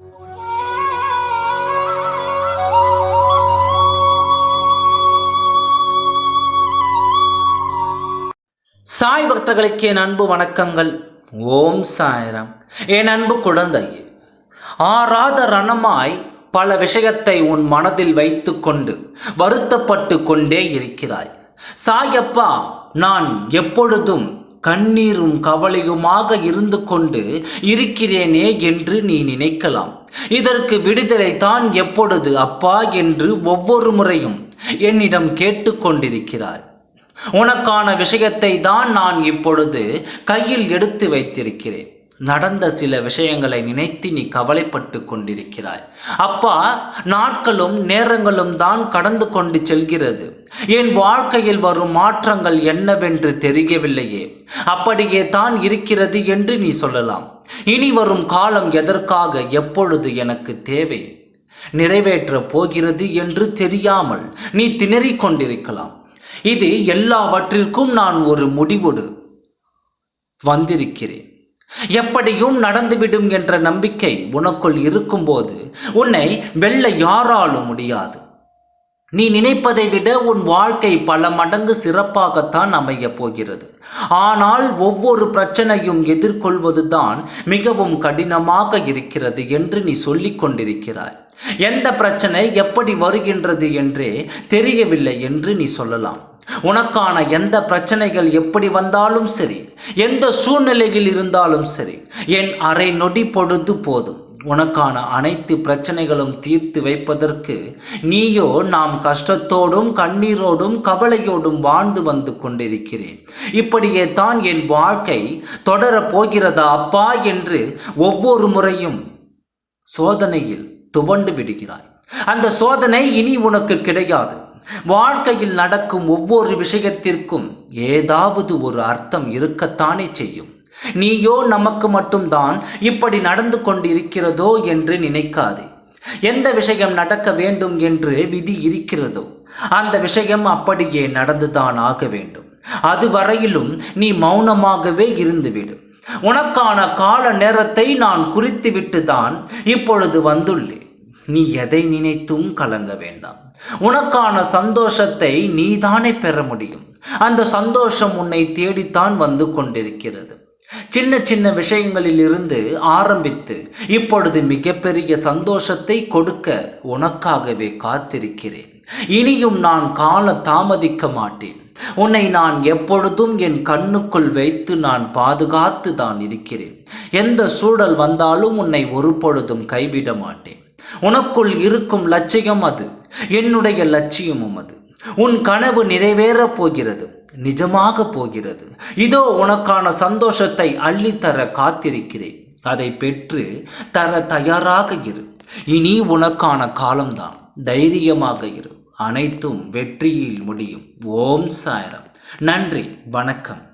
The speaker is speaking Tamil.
சாய் பக்தர்களுக்கு என் அன்பு வணக்கங்கள். ஓம் சாய்ராம். என் அன்பு குழந்தையே ஆறாத ரணமாய் பல விஷயத்தை உன் மனதில் வைத்துக்கொண்டு வருத்தப்பட்டு கொண்டே இருக்கிறாய். சாயப்பா நான் எப்பொழுதும் கண்ணீரும் கவலையுமாக இருந்து கொண்டு இருக்கிறேனே என்று நீ நினைக்கலாம். இதற்கு விடுதலை தான் எப்பொழுது அப்பா என்று ஒவ்வொரு முறையும் என்னிடம் கேட்டுக்கொண்டிருக்கிறாய். உனக்கான விஷயத்தை தான் நான் இப்பொழுது கையில் எடுத்து வைத்திருக்கிறேன். நடந்த சில விஷயங்களை நினைத்து நீ கவலைப்பட்டு கொண்டிருக்கிறாய். அப்பா நாட்களும் நேரங்களும் தான் கடந்து கொண்டு செல்கிறது. என் வாழ்க்கையில் வரும் மாற்றங்கள் என்னவென்று தெரியவில்லையே. அப்படியே தான் இருக்கிறது என்று நீ சொல்லலாம். இனி வரும் காலம் எதற்காக எப்பொழுது எனக்கு தேவை? நிறைவேற்றப் போகிறது என்று தெரியாமல் நீ திணறிக் கொண்டிருக்கலாம். இது எல்லாவற்றிற்கும் நான் ஒரு முடிவோடு வந்திருக்கிறேன். எப்படியும் நடந்துவிடும் என்ற நம்பிக்கை உனக்குள் இருக்கும்போது உன்னை வெல்ல யாராலும் முடியாது. நீ நினைப்பதை விட உன் வாழ்க்கை பல மடங்கு சிறப்பாகத்தான் அமையப் போகிறது. ஆனால் ஒவ்வொரு பிரச்சனையும் எதிர்கொள்வதுதான் மிகவும் கடினமாக இருக்கிறது என்று நீ சொல்லிக் கொண்டிருக்கிறாய். எந்த பிரச்சனை எப்படி வருகின்றது என்றே தெரியவில்லை என்று நீ சொல்லலாம். உனக்கான எந்த பிரச்சனைகள் எப்படி வந்தாலும் சரி எந்த சூழ்நிலையில் இருந்தாலும் சரி என் அரை நொடி பொழுது போதும். உனக்கான அனைத்து பிரச்சனைகளும் தீர்த்து வைப்பதற்கு நீயோ நாம் கஷ்டத்தோடும் கண்ணீரோடும் கவலையோடும் வாழ்ந்து வந்து கொண்டிருக்கிறேன். இப்படியே தான் என் வாழ்க்கை தொடரப் போகிறதா அப்பா என்று ஒவ்வொரு முறையும் சோதனையில் துவண்டு விடுகிறாய். அந்த சோதனை இனி உனக்கு கிடையாது. வாழ்க்கையில் நடக்கும் ஒவ்வொரு விஷயத்திற்கும் ஏதாவது ஒரு அர்த்தம் இருக்கத்தானே செய்யும். நீயோ நமக்கு மட்டும்தான் இப்படி நடந்து கொண்டிருக்கிறதோ என்று நினைக்காதே. எந்த விஷயம் நடக்க வேண்டும் என்று விதி இருக்கிறதோ அந்த விஷயம் அப்படியே நடந்துதான் ஆக வேண்டும். அதுவரையிலும் நீ மௌனமாகவே இருந்துவிடும் உனக்கான கால நேரத்தை நான் குறித்துவிட்டு தான் இப்பொழுது வந்துள்ளேன். நீ எதை நினைத்தும் கலங்க வேண்டாம். உனக்கான சந்தோஷத்தை நீதானே பெற முடியும். அந்த சந்தோஷம் உன்னை தேடித்தான் வந்து கொண்டிருக்கிறது. சின்ன சின்ன விஷயங்களில் இருந்து ஆரம்பித்து இப்பொழுது மிகப்பெரிய சந்தோஷத்தை கொடுக்க உனக்காகவே காத்திருக்கிறேன். இனியும் நான் கால தாமதிக்க மாட்டேன். உன்னை நான் எப்பொழுதும் என் கண்ணுக்குள் வைத்து நான் பாதுகாத்து தான் இருக்கிறேன். எந்த சூழல் வந்தாலும் உன்னை ஒரு பொழுதும் கைவிட மாட்டேன். உனக்குள் இருக்கும் லட்சியம் அது என்னுடைய லட்சியமும் அது. உன் கனவு நிறைவேறப் போகிறது நிஜமாக போகிறது. இதோ உனக்கான சந்தோஷத்தை அள்ளித்தர காத்திருக்கிறேன். அதை பெற்று தர தயாராக இரு. இனி உனக்கான காலம்தான். தைரியமாக இரு. அனைத்தும் வெற்றியில் முடியும். ஓம் சாயரம். நன்றி. வணக்கம்.